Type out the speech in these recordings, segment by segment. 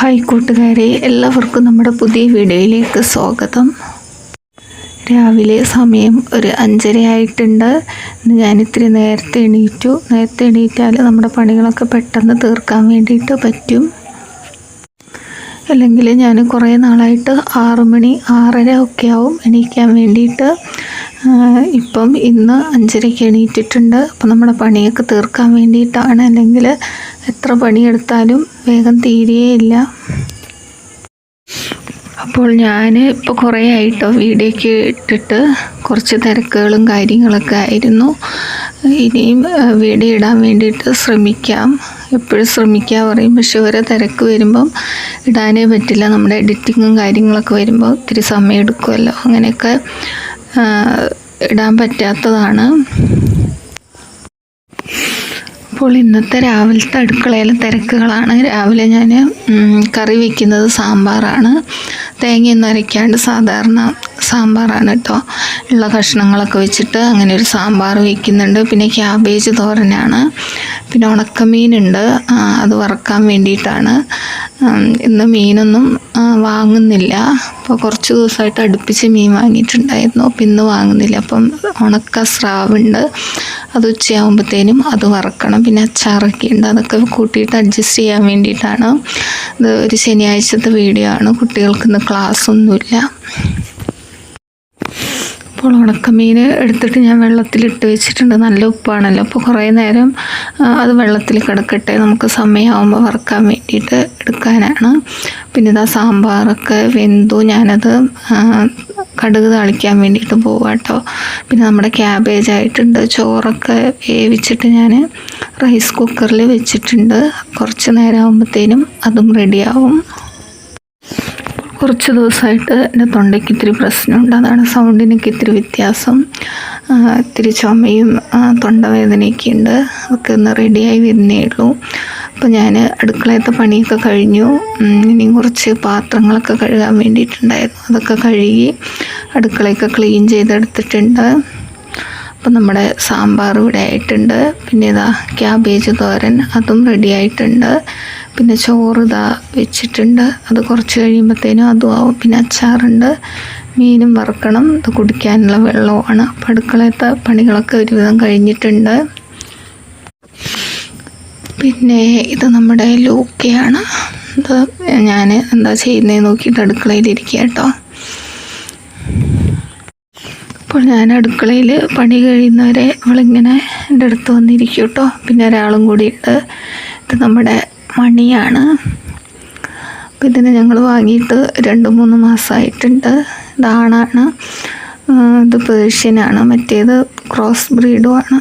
Hi കൂട്ടുകാരെ എല്ലാവർക്കും നമ്മുടെ പുതിയ വീഡിയോയിലേക്ക് സ്വാഗതം. രാവിലെ സമയം ഒരു അഞ്ചര ആയിട്ടുണ്ട് ഇത്തിരി നേരത്തെ എണീറ്റു. നേരത്തെ എണീറ്റാൽ നമ്മുടെ പണികളൊക്കെ പെട്ടെന്ന് തീർക്കാൻ വേണ്ടിയിട്ട് പറ്റും. അല്ലെങ്കിൽ ഞാൻ കുറേ നാളായിട്ട് ആറു മണി ആറര ഒക്കെ ആവും എണീക്കാൻ വേണ്ടിയിട്ട്. ഇപ്പം ഇന്ന് അഞ്ചരയ്ക്ക് എണീറ്റിട്ടുണ്ട്. അപ്പം നമ്മുടെ പണിയൊക്കെ തീർക്കാൻ വേണ്ടിയിട്ടാണ്. അല്ലെങ്കിൽ എത്ര പണിയെടുത്താലും വേഗം തീരുകയില്ല അപ്പോൾ ഞാൻ ഇപ്പോൾ കുറേ ആയിട്ടോ വീഡിയോക്ക് ഇട്ടിട്ട് കുറച്ച് തിരക്കുകളും കാര്യങ്ങളൊക്കെ ആയിരുന്നു. ഇനിയും വീഡിയോ ഇടാൻ വേണ്ടിയിട്ട് ശ്രമിക്കാം. എപ്പോഴും ശ്രമിക്കാൻ പറയും. പക്ഷെ ഓരോ തിരക്ക് വരുമ്പം ഇടാനേ പറ്റില്ല. നമ്മുടെ എഡിറ്റിങ്ങും കാര്യങ്ങളൊക്കെ വരുമ്പോൾ ഒത്തിരി സമയം എടുക്കുമല്ലോ അങ്ങനെയൊക്കെ ഇടാൻ പറ്റാത്തതാണ്. അപ്പോൾ ഇന്നത്തെ രാവിലത്തെ അടുക്കളയിലെ തിരക്കുകളാണ്. രാവിലെ ഞാൻ കറി വയ്ക്കുന്നത് സാമ്പാറാണ്. തേങ്ങയൊന്നും അരയ്ക്കാണ്ട് സാധാരണ സാമ്പാറാണ് കേട്ടോ. ഉള്ള കഷ്ണങ്ങളൊക്കെ വെച്ചിട്ട് അങ്ങനെ ഒരു സാമ്പാർ വയ്ക്കുന്നുണ്ട് പിന്നെ ക്യാബേജ് തോരനാണ്. പിന്നെ ഉണക്കമീനുണ്ട്. അത് വറക്കാൻ വേണ്ടിയിട്ടാണ്. ഇന്ന് മീനൊന്നും വാങ്ങുന്നില്ല. അപ്പോൾ കുറച്ച് ദിവസമായിട്ട് അടുപ്പിച്ച് മീൻ വാങ്ങിയിട്ടുണ്ടായിരുന്നു. അപ്പം ഇന്ന് വാങ്ങുന്നില്ല. അപ്പം ഉണക്ക സ്രാവുണ്ട്. അത് ഉച്ചയാകുമ്പോഴത്തേനും അത് വറക്കണം. പിന്നെ അച്ചാറൊക്കെ ഉണ്ട്. അതൊക്കെ കൂട്ടിയിട്ട് അഡ്ജസ്റ്റ് ചെയ്യാൻ വേണ്ടിയിട്ടാണ്. ഇത് ഒരു ശനിയാഴ്ചത്തെ വീഡിയോ ആണ്. കുട്ടികൾക്കിന്ന് ക്ലാസ്സൊന്നുമില്ല അപ്പോൾ ഉണക്കമീൻ എടുത്തിട്ട് ഞാൻ വെള്ളത്തിലിട്ട് വെച്ചിട്ടുണ്ട്. നല്ല ഉപ്പാണല്ലോ. അപ്പോൾ കുറേ നേരം അത് വെള്ളത്തിൽ കിടക്കട്ടെ. നമുക്ക് സമയമാകുമ്പോൾ വറുക്കാൻ വേണ്ടിയിട്ട് എടുക്കാനാണ്. പിന്നെ ഇതാ സാമ്പാറൊക്കെ വെന്തു. ഞാനത് കടുക് തളിക്കാൻ വേണ്ടിയിട്ട് പോവാട്ടോ പിന്നെ നമ്മുടെ ക്യാബേജ് ആയിട്ടുണ്ട്. ചോറൊക്കെ വേവിച്ചിട്ട് ഞാൻ റൈസ് കുക്കറിൽ വെച്ചിട്ടുണ്ട്. കുറച്ച് നേരം ആകുമ്പോഴത്തേനും അതും റെഡിയാവും കുറച്ച് ദിവസമായിട്ട് എന്റെ തൊണ്ടയ്ക്ക് ഇത്തിരി പ്രശ്നമുണ്ട്. അതാണ് സൗണ്ടിനൊക്കെ ഇത്തിരി വ്യത്യാസം. ഇത്തിരി ചുമയും തൊണ്ടവേദനയൊക്കെ ഉണ്ട് അതൊക്കെ ഒന്ന് റെഡിയായി വരുന്നേ ഉള്ളൂ. അപ്പോൾ ഞാൻ അടുക്കളയത്തെ പണിയൊക്കെ കഴിഞ്ഞു. ഇനി കുറച്ച് പാത്രങ്ങളൊക്കെ കഴുകാൻ വേണ്ടിയിട്ടുണ്ടായിരുന്നു. അതൊക്കെ കഴുകി അടുക്കളയൊക്കെ ക്ലീൻ ചെയ്തെടുത്തിട്ടുണ്ട്. അപ്പം നമ്മുടെ സാമ്പാർ ഇവിടെ ആയിട്ടുണ്ട്. പിന്നെ ഇതാ ക്യാബേജ് തോരൻ അതും റെഡി ആയിട്ടുണ്ട്. പിന്നെ ചോറ് ഇതാ വെച്ചിട്ടുണ്ട്. അത് കുറച്ച് കഴിയുമ്പോഴത്തേനും അതും ആവും. പിന്നെ അച്ചാറുണ്ട്. മീനും വറുക്കണം. ഇത് കുടിക്കാനുള്ള വെള്ളമാണ് അപ്പം അടുക്കളത്തെ പണികളൊക്കെ ഒരുവിധം കഴിഞ്ഞിട്ടുണ്ട്. പിന്നെ ഇത് നമ്മുടെ ലൂക്കയാണ്. ഇത് ഞാൻ എന്താ ചെയ്യുന്നത് നോക്കിയിട്ട് അടുക്കളയിലിരിക്കുക കേട്ടോ. അപ്പോൾ ഞാൻ അടുക്കളയിൽ പണി കഴിയുന്നവരെ അവളിങ്ങനെ എന്റെ അടുത്ത് വന്നിരിക്കും കേട്ടോ. പിന്നെ ഒരാളും കൂടിയിട്ട് ഇത് നമ്മുടെ മണിയാണ്. അപ്പോൾ ഇതിന് ഞങ്ങൾ വാങ്ങിയിട്ട് രണ്ട് മൂന്ന് മാസമായിട്ടുണ്ട്. ഇതാണാണ്. ഇത് പേർഷ്യനാണ്. മറ്റേത് ക്രോസ് ബ്രീഡുമാണ്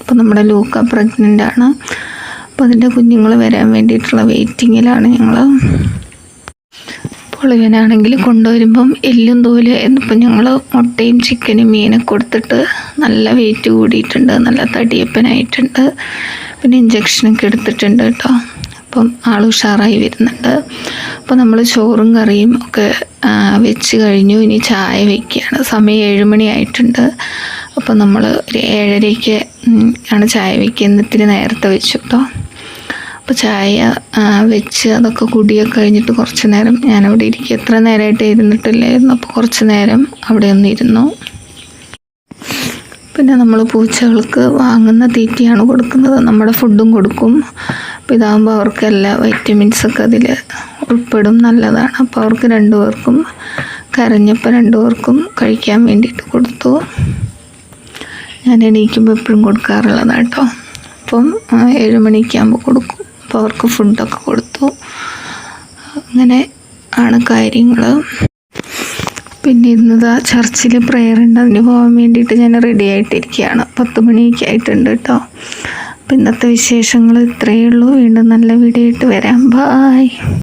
അപ്പോൾ നമ്മുടെ ലൂക്ക പ്രഗ്നന്റ് ആണ്. അപ്പോൾ അതിന്റെ കുഞ്ഞുങ്ങൾ വരാൻ വേണ്ടിയിട്ടുള്ള വെയിറ്റിങ്ങിലാണ് ഞങ്ങൾ. അപ്പോൾ ഇവനാണെങ്കിൽ കൊണ്ടുവരുമ്പം എല്ലും തോൽ എന്നിപ്പം ഞങ്ങൾ മുട്ടയും ചിക്കനും മീനൊക്കെ കൊടുത്തിട്ട് നല്ല വെയിറ്റ് കൂടിയിട്ടുണ്ട്. നല്ല തടിയപ്പനായിട്ടുണ്ട്. പിന്നെ ഇഞ്ചക്ഷനൊക്കെ എടുത്തിട്ടുണ്ട് കേട്ടോ. അപ്പം ആൾ ഉഷാറായി വരുന്നുണ്ട്. അപ്പോൾ നമ്മൾ ചോറും കറിയും ഒക്കെ വെച്ച് കഴിഞ്ഞു. ഇനി ചായ വയ്ക്കുകയാണ് സമയം ഏഴുമണി ആയിട്ടുണ്ട്. അപ്പോൾ നമ്മൾ ഒരു ഏഴരയ്ക്ക് ആണ് ചായ വയ്ക്കുന്നത് നേരത്തെ വെച്ചു കേട്ടോ. അപ്പോൾ ചായ വെച്ച് അതൊക്കെ കുടിയൊക്കെ കഴിഞ്ഞിട്ട് കുറച്ച് നേരം ഞാനവിടെ ഇരിക്കും എത്ര നേരമായിട്ട് ഇരുന്നിട്ടില്ലായിരുന്നു. അപ്പോൾ കുറച്ച് നേരം അവിടെ ഒന്നിരുന്നു പിന്നെ നമ്മൾ പൂച്ചകൾക്ക് വാങ്ങുന്ന തീറ്റയാണ് കൊടുക്കുന്നത്. നമ്മുടെ ഫുഡും കൊടുക്കും. അപ്പോൾ ഇതാകുമ്പോൾ അവർക്ക് എല്ലാ വൈറ്റമിൻസൊക്കെ അതിൽ ഉൾപ്പെടും. നല്ലതാണ്. അപ്പോൾ അവർക്ക് രണ്ടു പേർക്കും കരഞ്ഞപ്പോൾ രണ്ടു പേർക്കും കഴിക്കാൻ വേണ്ടിയിട്ട് കൊടുത്തു. ഞാൻ എണീക്കുമ്പോൾ എപ്പോഴും കൊടുക്കാറുള്ളതാണ് കേട്ടോ. അപ്പം ഏഴ് മണിക്കാകുമ്പോൾ കൊടുക്കും. അപ്പോൾ അവർക്ക് ഫുഡൊക്കെ കൊടുത്തു. അങ്ങനെ ആണ് കാര്യങ്ങൾ പിന്നെ ഇന്നതാ ചർച്ചിൽ പ്രെയർ ഉണ്ട്. അതിന് പോകാൻ വേണ്ടിയിട്ട് ഞാൻ റെഡി ആയിട്ടിരിക്കുകയാണ്. പത്ത് മണിയൊക്കെ ആയിട്ടുണ്ട് കേട്ടോ അപ്പം ഇന്നത്തെ വിശേഷങ്ങൾ ഇത്രയേ ഉള്ളൂ. വീണ്ടും നല്ല വീഡിയോ ആയിട്ട് വരാം. ബായ്